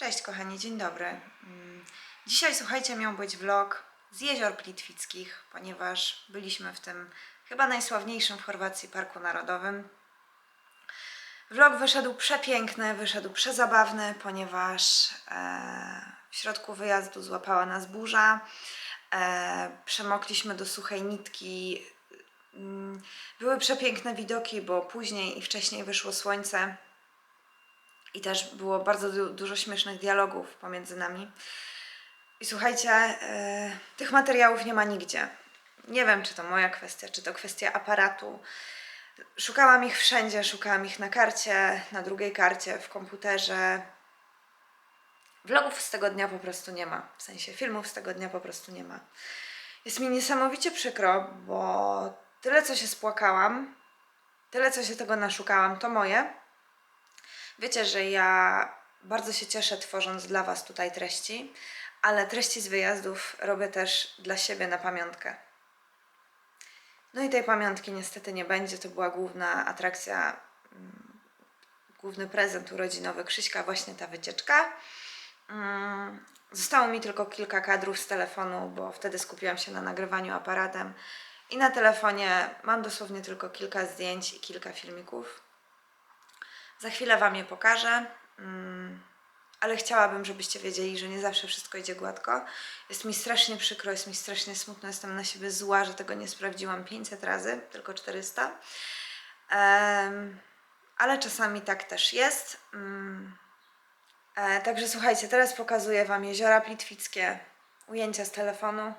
Cześć kochani, dzień dobry. Mm, Dzisiaj słuchajcie, miał być vlog z jezior Plitwickich, ponieważ byliśmy w tym chyba najsławniejszym w Chorwacji Parku Narodowym. Vlog wyszedł przepiękny, wyszedł przezabawny, ponieważ e, w środku wyjazdu złapała nas burza. E, przemokliśmy do suchej nitki. Mm, Były przepiękne widoki, bo później i wcześniej wyszło słońce. I też było bardzo du- dużo śmiesznych dialogów pomiędzy nami. I słuchajcie, e, tych materiałów nie ma nigdzie. Nie wiem, czy to moja kwestia, czy to kwestia aparatu. Szukałam ich wszędzie, szukałam ich na karcie, na drugiej karcie, w komputerze. Vlogów z tego dnia po prostu nie ma. W sensie filmów z tego dnia po prostu nie ma. Jest mi niesamowicie przykro, bo tyle co się spłakałam, tyle co się tego naszukałam, to moje. Wiecie, że ja bardzo się cieszę tworząc dla Was tutaj treści, ale treści z wyjazdów robię też dla siebie na pamiątkę. No i tej pamiątki niestety nie będzie. To była główna atrakcja, mm, główny prezent urodzinowy Krzyśka, właśnie ta wycieczka. Mm, Zostało mi tylko kilka kadrów z telefonu, bo wtedy skupiłam się na nagrywaniu aparatem. I na telefonie mam dosłownie tylko kilka zdjęć i kilka filmików. Za chwilę Wam je pokażę, mm, ale chciałabym, żebyście wiedzieli, że nie zawsze wszystko idzie gładko. Jest mi strasznie przykro, jest mi strasznie smutno, jestem na siebie zła, że tego nie sprawdziłam 500 razy, tylko 400. Em, ale czasami tak też jest. Mm. E, także słuchajcie, teraz pokazuję Wam jeziora plitwickie, ujęcia z telefonu.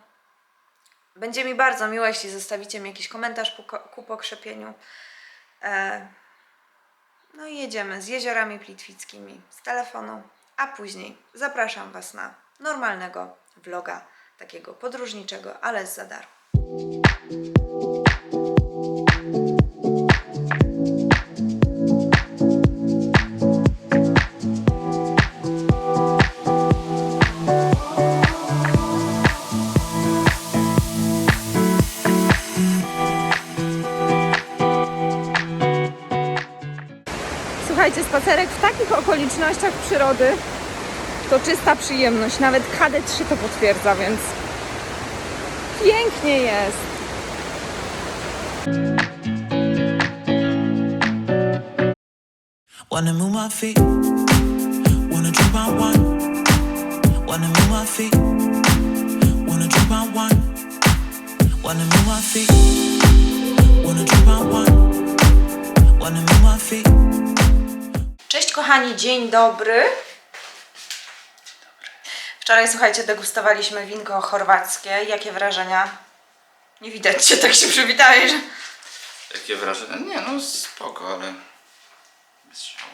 Będzie mi bardzo miło, jeśli zostawicie mi jakiś komentarz ku, ku pokrzepieniu. E, no i jedziemy z jeziorami plitwickimi z telefonu, a później zapraszam Was na normalnego vloga, takiego podróżniczego, ale z za spacerek w takich okolicznościach przyrody to czysta przyjemność. Nawet KD3 to potwierdza, więc pięknie jest. Wanna move my feet, wanna. Wanna move my feet, wanna. Wanna move my feet, wanna. Wanna move my feet. Cześć kochani, dzień dobry. Wczoraj, słuchajcie, degustowaliśmy winko chorwackie. Jakie wrażenia? Nie widać cię, tak się przywitałeś. Jakie wrażenie? Nie no spoko, ale bez szału.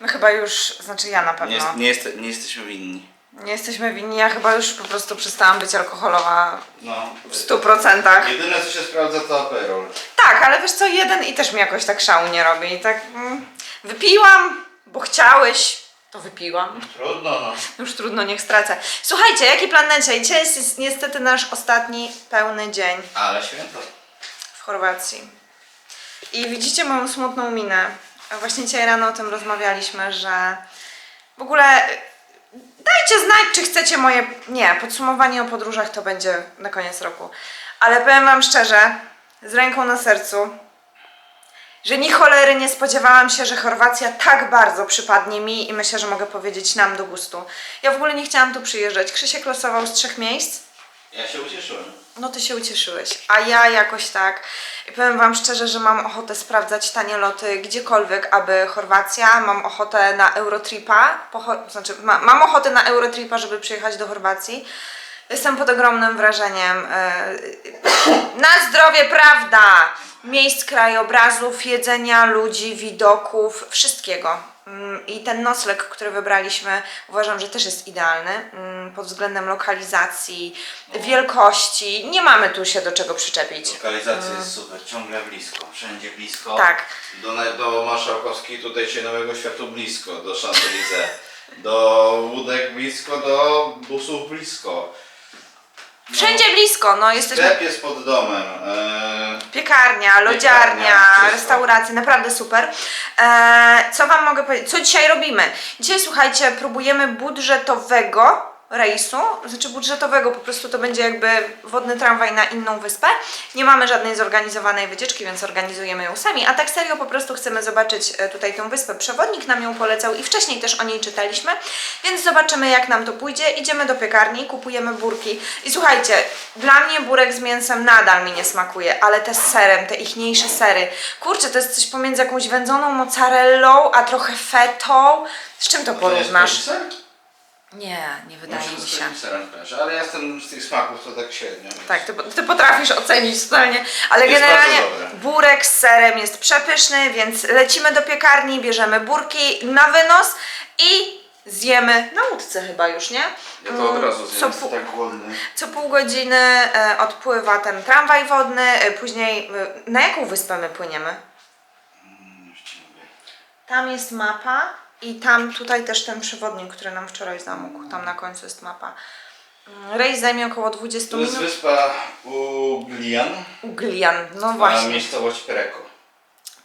My chyba już, znaczy ja na Nie, pewno, jest, nie, jest, nie jesteśmy winni. nie jesteśmy winni. Ja chyba już po prostu przestałam być alkoholowa No. w 100%. Jedyne co się sprawdza to aperol. Tak, ale wiesz co, jeden i też mi jakoś tak szału nie robi. I tak mm, wypiłam, bo chciałeś, to wypiłam. Trudno no. Już trudno, niech stracę. Słuchajcie, jaki plan na dzisiaj? Dzisiaj jest, niestety nasz ostatni pełny dzień Ale święto. w Chorwacji. I widzicie moją smutną minę. Właśnie dzisiaj rano o tym rozmawialiśmy, że w ogóle y, dajcie znać, czy chcecie moje. Nie, podsumowanie o podróżach to będzie na koniec roku. Ale powiem Wam szczerze, z ręką na sercu, że ni cholery nie spodziewałam się, że Chorwacja tak bardzo przypadnie mi i myślę, że mogę powiedzieć nam do gustu. Ja w ogóle nie chciałam tu przyjeżdżać. Krzysiek losował z trzech miejsc. Ja się ucieszyłem. No ty się ucieszyłeś, a ja jakoś tak. I powiem wam szczerze, że mam ochotę sprawdzać tanie loty gdziekolwiek, aby Chorwacja. Mam ochotę na Eurotripa, pocho- znaczy ma, mam ochotę na Eurotripa, żeby przyjechać do Chorwacji. Jestem pod ogromnym wrażeniem. e, Na zdrowie, prawda! Miejsc, krajobrazów, jedzenia, ludzi, widoków, wszystkiego. Mm, I ten nocleg, który wybraliśmy, uważam, że też jest idealny mm, pod względem lokalizacji, wielkości. Nie mamy tu się do czego przyczepić. Lokalizacja jest super, ciągle blisko, wszędzie blisko. Tak. Do, do Marszałkowskiej tutaj się Nowego Światu blisko, do Champs-Élysées. Do Łódek blisko, do busów blisko. Wszędzie blisko, no jesteśmy Sklep jest pod domem. Eee, Piekarnia, lodziarnia, wszystko. restauracje, naprawdę super. E, co Wam mogę powiedzieć? Co dzisiaj robimy? Dzisiaj, słuchajcie, próbujemy budżetowego rejsu, znaczy budżetowego, po prostu to będzie jakby wodny tramwaj na inną wyspę. Nie mamy żadnej zorganizowanej wycieczki, więc organizujemy ją sami, a tak serio po prostu chcemy zobaczyć e, tutaj tą wyspę. Przewodnik nam ją polecał i wcześniej też o niej czytaliśmy, więc zobaczymy jak nam to pójdzie. Idziemy do piekarni, kupujemy burki i słuchajcie, dla mnie burek z mięsem nadal mi nie smakuje, ale te z serem, te ichniejsze sery, kurczę, to jest coś pomiędzy jakąś wędzoną mozzarellą, a trochę fetą. Z czym to to porównasz? ser? Nie, nie wydaje mi się. kojarzę, ale ja jestem z tych smaków to tak średnio. więc- Tak, ty, ty potrafisz ocenić totalnie, ale Jest generalnie bardzo dobre. burek z serem jest przepyszny, więc lecimy do piekarni, bierzemy burki na wynos i zjemy na łódce chyba już, nie? Ja to od Mm, razu co, zjem, pół, tak głodny. co pół godziny e, odpływa ten tramwaj wodny, e, później e, na jaką wyspę my płyniemy? Tam jest mapa i tam tutaj też ten przewodnik, który nam wczoraj zamógł, tam na końcu jest mapa. Mm, Rejs zajmie około 20 To jest minut. wyspa Uglian, Uglian, no a właśnie. miejscowość Preko.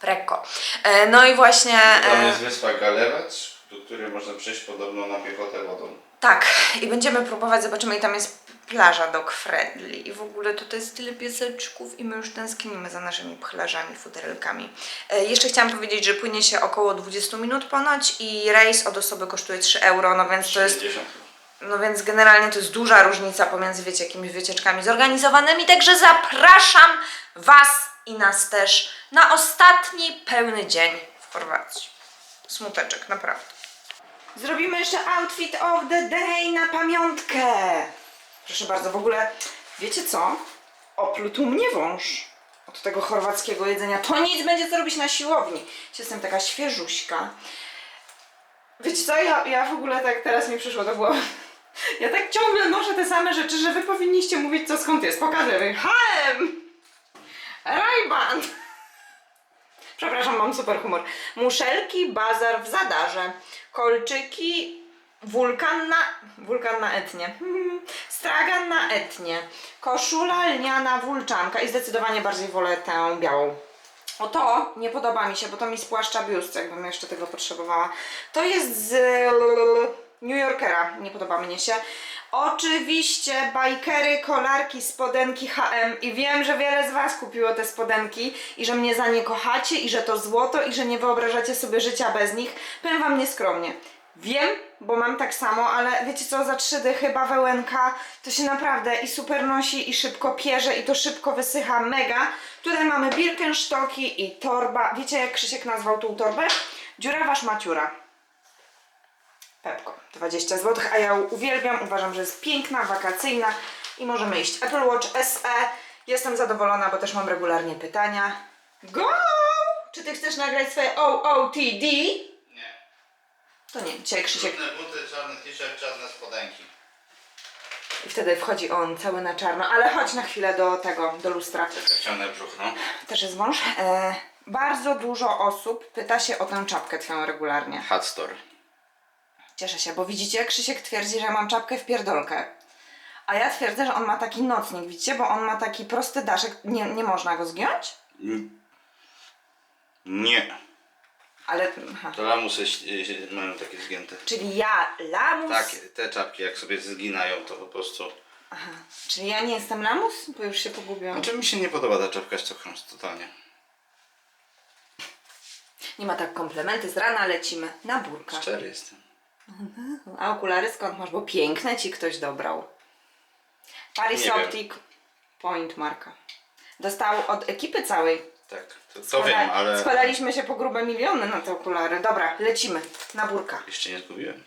Preko. E, No i właśnie. Tam E, jest wyspa Galewacz, do której można przejść podobno na piechotę wodą. Tak, i będziemy próbować, zobaczymy, i tam jest plaża dog friendly. I w ogóle tutaj jest tyle pieseczków, i my już tęsknimy za naszymi pchlarzami, futerelkami. E, jeszcze chciałam powiedzieć, że płynie się około 20 minut ponoć, i rejs od osoby kosztuje 3 euro, no więc to jest. 60. No więc generalnie to jest duża różnica pomiędzy, wiecie, jakimiś wycieczkami zorganizowanymi. Także zapraszam Was i nas też na ostatni pełny dzień w Chorwacji. Smuteczek, naprawdę. Zrobimy jeszcze outfit of the day na pamiątkę. Proszę bardzo, w ogóle, wiecie co? Opluł mnie wąż od tego chorwackiego jedzenia. To nic będzie co robić na siłowni. Jestem taka świeżuśka. Wiecie co, ja, ja w ogóle tak teraz mi przyszło do głowy. Ja tak ciągle noszę te same rzeczy, że wy powinniście mówić co skąd jest. Pokażę. H&M! Rajban! Przepraszam, mam super humor. Muszelki, bazar w Zadarze. Kolczyki, wulkan na... Wulkan na etnie. Stragan na etnie. Koszula lniana wulczanka i zdecydowanie bardziej wolę tę białą. O to nie podoba mi się, bo to mi spłaszcza biust, jakbym jeszcze tego potrzebowała. To jest z New Yorkera, nie podoba mnie się. Oczywiście bajkery, kolarki, spodenki H&M i wiem, że wiele z Was kupiło te spodenki i że mnie za nie kochacie i że to złoto i że nie wyobrażacie sobie życia bez nich. Powiem Wam nieskromnie. Wiem, bo mam tak samo, ale wiecie co, za trzy dychy bawełenka to się naprawdę i super nosi i szybko pierze i to szybko wysycha, mega. Tutaj mamy Birkenstocki i torba. Wiecie jak Krzysiek nazwał tą torbę? Dziurawa szmaciura. Pepko, 20 zł, a ja uwielbiam, uważam, że jest piękna, wakacyjna i możemy iść. Apple Watch SE, jestem zadowolona, bo też mam regularnie pytania. Go! Czy ty chcesz nagrać swoje OOTD? Nie. To nie, dzisiaj Krzysiek Czarne buty, czarny t-shirt, czarne spodenki. I wtedy wchodzi on cały na czarno, ale chodź na chwilę do tego, do lustra. Taka ciągnę brzuch, no. Też jest wąż. E, bardzo dużo osób pyta się o tę czapkę twoją regularnie. Hat store. Cieszę się, bo widzicie, Krzysiek twierdzi, że mam czapkę w pierdolkę. A ja twierdzę, że on ma taki nocnik, widzicie, bo on ma taki prosty daszek. Nie, nie można go zgiąć? Nie. Ale, aha. To lamusy ś- mają takie zgięte. Czyli ja lamus? Tak, te czapki jak sobie zginają to po prostu... Aha. Czyli ja nie jestem lamus? Bo już się pogubiłam. Znaczy mi się nie podoba ta czapka z cochrąs, totalnie. Nie ma tak komplementy, z rana lecimy na burka. Szczery jestem. A okulary skąd masz? Bo piękne ci ktoś dobrał. Paris Nie wiem. Optic Point marka. Dostał od ekipy całej. Tak, to, to wiem, ale Składaliśmy się po grube miliony na te okulary. Dobra, lecimy na burka. jeszcze nie zgubiłem.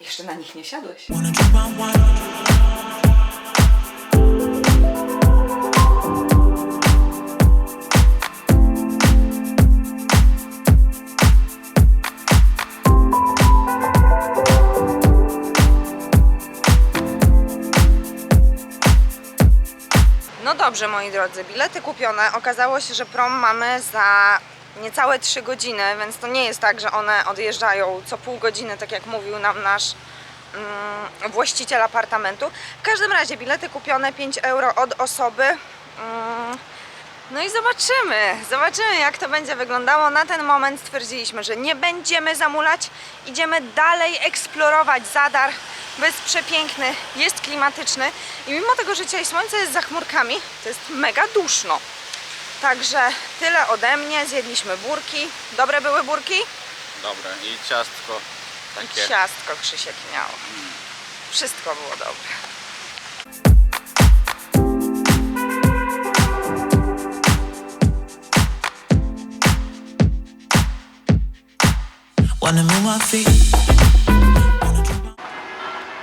Jeszcze na nich nie siadłeś. Wanna drink on one. Dobrze, moi drodzy, bilety kupione. Okazało się, że prom mamy za niecałe 3 godziny, więc to nie jest tak, że one odjeżdżają co pół godziny, tak jak mówił nam nasz mm, właściciel apartamentu. W każdym razie bilety kupione 5 euro od osoby. Mm, no i zobaczymy, zobaczymy jak to będzie wyglądało. Na ten moment stwierdziliśmy, że nie będziemy zamulać, idziemy dalej eksplorować Zadar. Bo jest przepiękny, jest klimatyczny i mimo tego, że dzisiaj słońce jest za chmurkami, to jest mega duszno. Także tyle ode mnie, zjedliśmy burki. Dobre były burki? Dobre. I ciastko takie. Ciastko Krzysiek miał. Wszystko było dobre.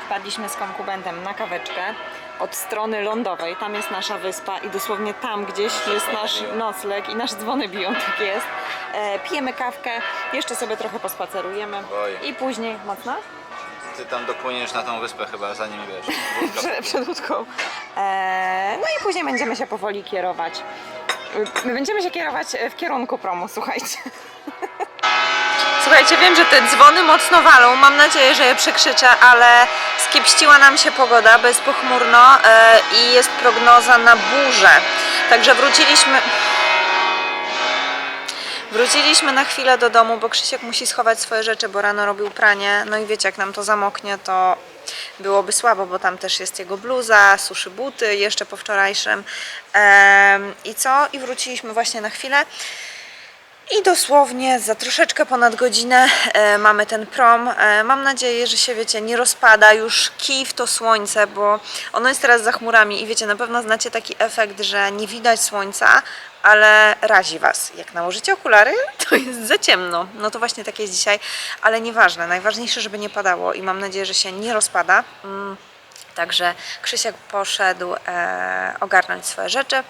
Wpadliśmy z konkubentem na kaweczkę od strony lądowej. Tam jest nasza wyspa i dosłownie tam gdzieś jest nasz nocleg i nasze dzwony biją, tak jest. E, pijemy kawkę, jeszcze sobie trochę pospacerujemy Oj. i później, mocno? Ty tam dopłyniesz na tą wyspę chyba, zanim wiesz. Przed, przed łódką. E, no i później będziemy się powoli kierować. My będziemy się kierować w kierunku promu, słuchajcie. Słuchajcie, wiem, że te dzwony mocno walą. Mam nadzieję, że je przekrzyczę, ale skiepściła nam się pogoda, bo jest pochmurno e, i jest prognoza na burzę. Także wróciliśmy. Wróciliśmy na chwilę do domu, bo Krzysiek musi schować swoje rzeczy, bo rano robił pranie. No i wiecie, jak nam to zamoknie, to byłoby słabo, bo tam też jest jego bluza, suszy buty jeszcze po wczorajszym. I co? I wróciliśmy właśnie na chwilę. I dosłownie za troszeczkę ponad godzinę e, mamy ten prom. E, mam nadzieję, że się wiecie, nie rozpada już kij w to słońce, bo ono jest teraz za chmurami i wiecie, na pewno znacie taki efekt, że nie widać słońca, ale razi was. Jak nałożycie okulary, to jest za ciemno. No to właśnie tak jest dzisiaj, ale nieważne. Najważniejsze, żeby nie padało i mam nadzieję, że się nie rozpada. Także Krzysiek poszedł e, ogarnąć swoje rzeczy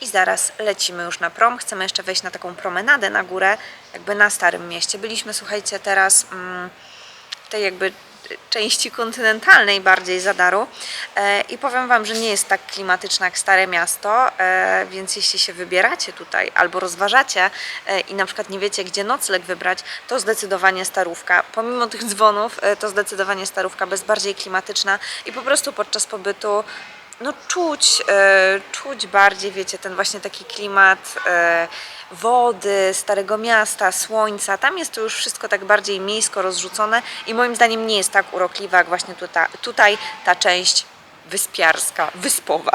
i zaraz lecimy już na prom. Chcemy jeszcze wejść na taką promenadę na górę, jakby na Starym Mieście. Byliśmy, słuchajcie, teraz mm, w tej jakby części kontynentalnej bardziej Zadaru e, i powiem Wam, że nie jest tak klimatyczna jak Stare Miasto, e, więc jeśli się wybieracie tutaj albo rozważacie e, i na przykład nie wiecie, gdzie nocleg wybrać, to zdecydowanie Starówka. Pomimo tych dzwonów, to zdecydowanie Starówka, jest bardziej klimatyczna i po prostu podczas pobytu no czuć, e, czuć bardziej, wiecie, ten właśnie taki klimat e, wody, starego miasta, słońca. Tam jest to już wszystko tak bardziej miejsko rozrzucone i moim zdaniem nie jest tak urokliwa jak właśnie tutaj, tutaj ta część wyspiarska, wyspowa.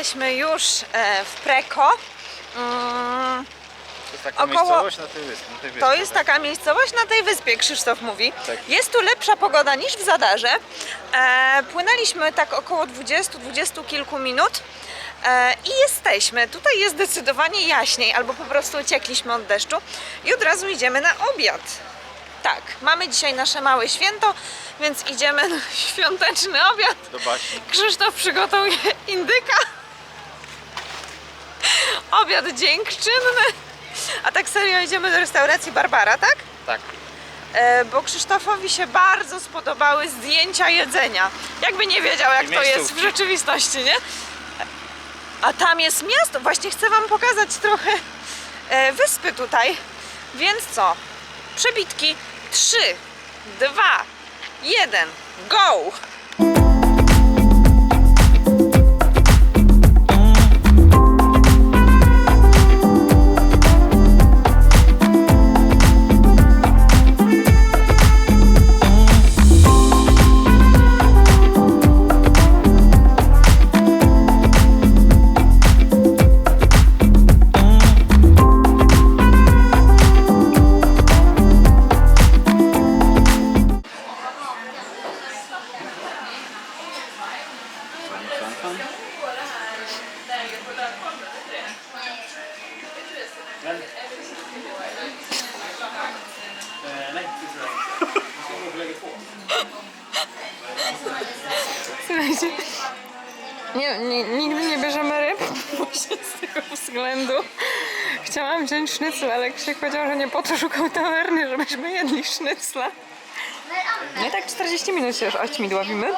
Jesteśmy już e, w Preko. Mm, To jest taka Około- miejscowość na tej wyspie. Na tej wyspie To jest tak? taka miejscowość na tej wyspie, Krzysztof mówi. Tak. Jest tu lepsza pogoda niż w Zadarze. E, płynęliśmy tak około 20-20 kilku minut. E, I jesteśmy. Tutaj jest zdecydowanie jaśniej, albo po prostu uciekliśmy od deszczu i od razu idziemy na obiad. Tak, mamy dzisiaj nasze małe święto, więc idziemy na świąteczny obiad. Do baśni. Krzysztof przygotuje indyka. Obiad dziękczynny. A tak serio idziemy do restauracji Barbara, tak? Tak. E, bo Krzysztofowi się bardzo spodobały zdjęcia jedzenia. Jakby nie wiedział, jak I to jest w miejscówki. rzeczywistości, nie? A tam jest miasto. Właśnie chcę Wam pokazać trochę e, wyspy tutaj. Więc co? Przebitki 3, 2, 1, go! Nie, nie, nigdy nie bierzemy ryb właśnie z tego względu. Chciałam wziąć sznycel, ale Krzyk powiedział, że nie po to szukał tawerny, żebyśmy jedli sznycla. No i tak 40 minut się już ośmi łowimy.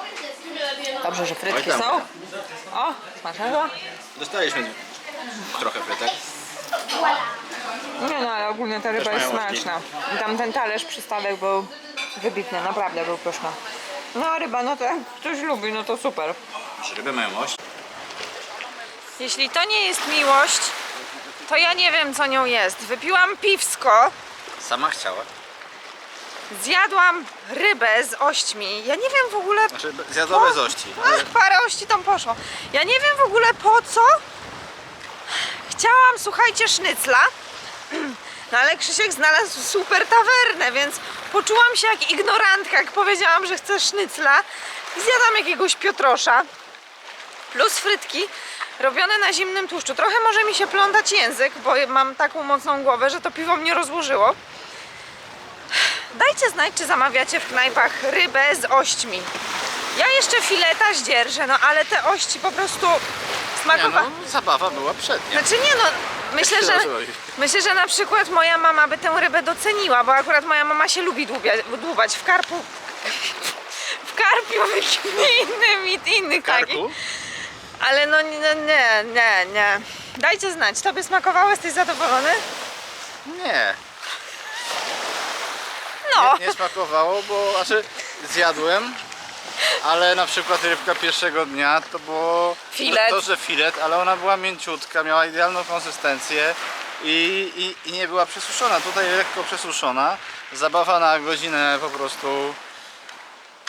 Dobrze, że frytki Oj tam. są. O, smacznego. Dostaliśmy trochę frytek. Nie no, ale ogólnie ta ryba Też jest mają smaczna. I tam ten talerz przystawek był wybitny, naprawdę był pyszny. No a ryba, no to jak ktoś lubi, no to super. Ryby mają oś. Jeśli to nie jest miłość, to ja nie wiem co nią jest. Wypiłam piwsko, Sama chciała. zjadłam rybę z ośćmi. Ja nie wiem w ogóle... Znaczy zjadła bez ości. ale Ach, parę ości tam poszło. Ja nie wiem w ogóle po co. Chciałam, słuchajcie, sznycla. No ale Krzysiek znalazł super tawernę, więc poczułam się jak ignorantka, jak powiedziałam, że chcę sznycla. I zjadam jakiegoś Piotrosza. Plus frytki robione na zimnym tłuszczu. Trochę może mi się plątać język, bo mam taką mocną głowę, że to piwo mnie rozłożyło. Dajcie znać, czy zamawiacie w knajpach rybę z ośćmi. Ja jeszcze fileta zdzierżę, no ale te ości po prostu nie, smakowa... no, zabawa była przednia. Znaczy nie no, myślę, że, myślę, że na przykład moja mama by tę rybę doceniła, bo akurat moja mama się lubi dłubia, dłubać w karpu, w karpiu, w innym i innych takich. Ale no nie, nie, nie, nie. Dajcie znać, tobie smakowało, jesteś zadowolony? Nie. No, Nie, nie smakowało, bo znaczy zjadłem, ale na przykład rybka pierwszego dnia to było Filet. To, to, że filet, ale ona była mięciutka, miała idealną konsystencję i, i, i nie była przesuszona. Tutaj lekko przesuszona. Zabawa na godzinę po prostu.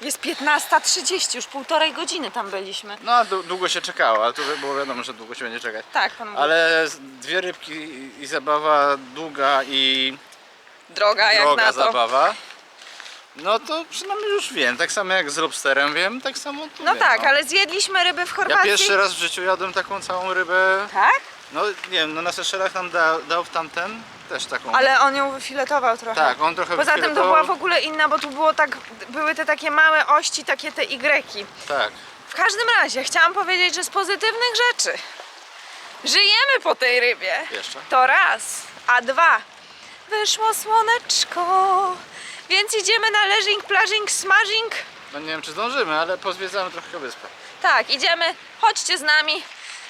jest 15.30, już półtorej godziny tam byliśmy. No a dłu- długo się czekało, ale tu było wiadomo, że długo się będzie czekać. Tak, pan mówi. Ale dwie rybki i- zabawa długa i droga jak droga na to. No to przynajmniej już wiem, tak samo jak z lobsterem wiem, tak samo tu No wiem, tak, ale zjedliśmy ryby w Ja Chorwacji. pierwszy raz w życiu jadłem taką całą rybę. Tak? No nie wiem, no na Seszelach nam dał, dał w tamten też taką. Ale on ją wyfiletował trochę. Tak, on trochę Poza tym to wyfiletował. była w ogóle inna, bo tu było tak, były te takie małe ości, takie te Y. Tak. W każdym razie chciałam powiedzieć, że z pozytywnych rzeczy żyjemy po tej rybie. Jeszcze? To raz, a dwa wyszło słoneczko, więc idziemy na leżing, plażing, smażing. No nie wiem czy zdążymy, ale pozwiedzamy trochę wyspę. Tak, idziemy, chodźcie z nami.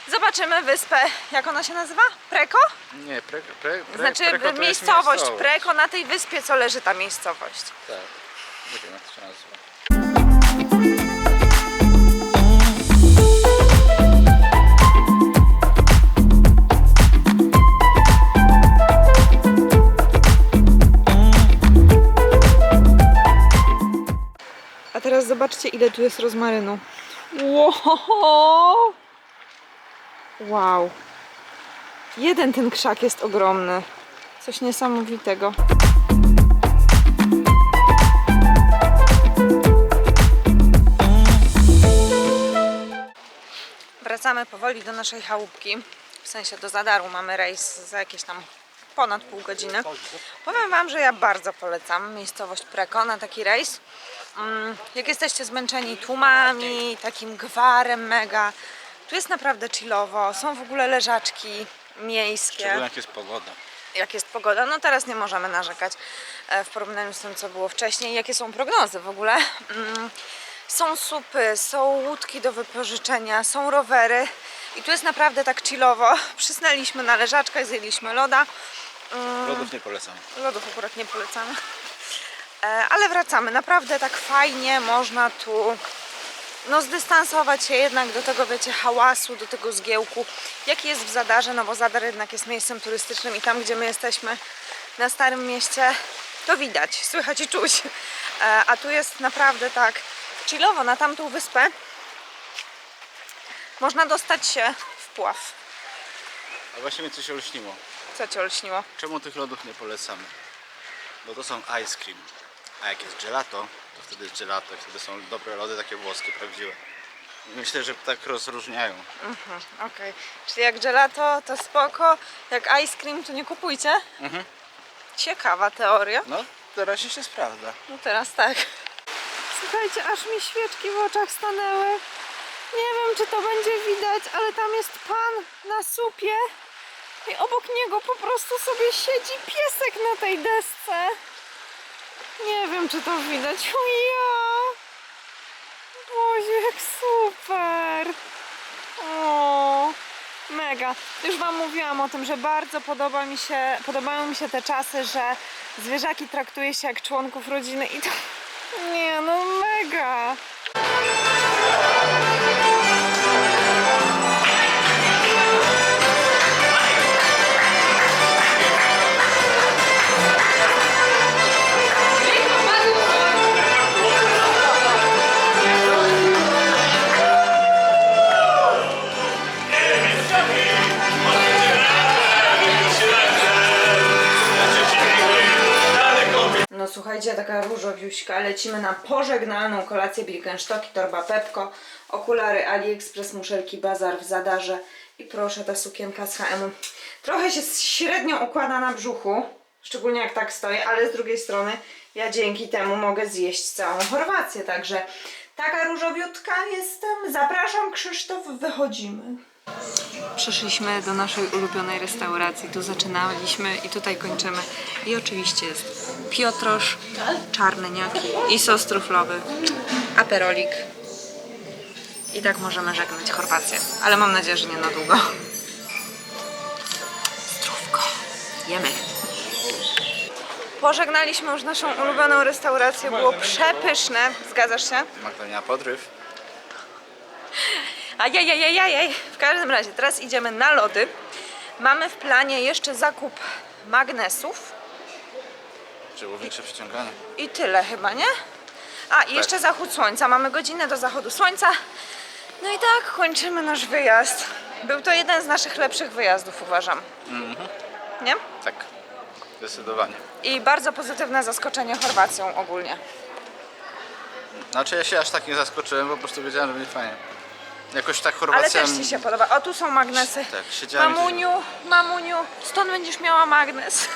Zobaczymy wyspę, jak ona się nazywa? Preko? Nie, pre, pre, pre, Znaczy Preko to jest miejscowość, miejscowość. Preko na tej wyspie, co leży ta miejscowość. Tak. Nie wiem jak to się nazywa. Teraz zobaczcie, ile tu jest rozmarynu. Wow! Wow. Jeden ten krzak jest ogromny. Coś niesamowitego. Wracamy powoli do naszej chałupki. W sensie do Zadaru mamy rejs za jakieś tam ponad pół godziny. Powiem Wam, że ja bardzo polecam miejscowość Preko na taki rejs. Mm, Jak jesteście zmęczeni tłumami, takim gwarem mega, tu jest naprawdę chillowo, są w ogóle leżaczki miejskie Szczególnie jak jest pogoda. jak jest pogoda. No teraz nie możemy narzekać e, w porównaniu z tym, co było wcześniej. Jakie są prognozy w ogóle? Mm, Są supy, są łódki do wypożyczenia, są rowery i tu jest naprawdę tak chillowo. Przysnęliśmy na leżaczkach, zjedliśmy loda. Lodów nie polecam. Lodów akurat nie polecamy. E, Ale wracamy. Naprawdę tak fajnie można tu no, zdystansować się jednak do tego, wiecie, hałasu, do tego zgiełku, jaki jest w Zadarze, no bo Zadar jednak jest miejscem turystycznym i tam, gdzie my jesteśmy na Starym Mieście, to widać, słychać i czuć. E, A tu jest naprawdę tak chillowo na tamtą wyspę. Można dostać się w pław. A właśnie mi coś olśniło. Co cię olśniło? Czemu tych lodów nie polecamy? Bo to są ice cream. A jak jest gelato, to wtedy jest gelato. Wtedy są dobre lody, takie włoskie, prawdziwe. Myślę, że tak rozróżniają. Okej. Czyli jak gelato to spoko, jak ice cream to nie kupujcie? Mhm. Ciekawa teoria. No, teraz się sprawdza. No teraz tak. Słuchajcie, aż mi świeczki w oczach stanęły. Nie wiem, czy to będzie widać, ale tam jest pan na supie i obok niego po prostu sobie siedzi piesek na tej desce. Nie wiem, czy to widać. O ja! Boże, jak super! O, mega. Już Wam mówiłam o tym, że bardzo podoba mi się, podobają mi się te czasy, że zwierzaki traktuje się jak członków rodziny i to... Nie, no mega! Słuchajcie, taka różowiuśka. Lecimy na pożegnalną kolację Birkenstocki, torba Pepko, okulary AliExpress, muszelki Bazar w Zadarze i proszę ta sukienka z H&M. Trochę się średnio układa na brzuchu, szczególnie jak tak stoję, ale z drugiej strony ja dzięki temu mogę zjeść całą Chorwację, także taka różowiutka jestem. Zapraszam Krzysztof, wychodzimy. Przyszliśmy do naszej ulubionej restauracji. Tu zaczynaliśmy i tutaj kończymy. I oczywiście jest Piotrosz, czarne niaki i sos truflowy, aperolik. I tak możemy żegnać Chorwację. Ale mam nadzieję, że nie na długo. Zdrówko. Jemy. Pożegnaliśmy już naszą ulubioną restaurację. Było przepyszne. Zgadzasz się? Magdalena Podryw. Ajajajajajaj. W każdym razie, teraz idziemy na lody. Mamy w planie jeszcze zakup magnesów Czy większe przyciąganie? i tyle chyba, nie? A, i jeszcze zachód słońca. Mamy godzinę do zachodu słońca. No i tak kończymy nasz wyjazd. Był to jeden z naszych lepszych wyjazdów, uważam. Nie? Tak. Zdecydowanie. I bardzo pozytywne zaskoczenie Chorwacją ogólnie. Znaczy ja się aż tak nie zaskoczyłem, po prostu wiedziałem, że będzie fajnie. Jakoś tak Ale Chorwacja... też Ci się podoba. O, tu są magnesy. Tak, siedziałem Mamuniu, mamuniu, stąd będziesz miała magnes.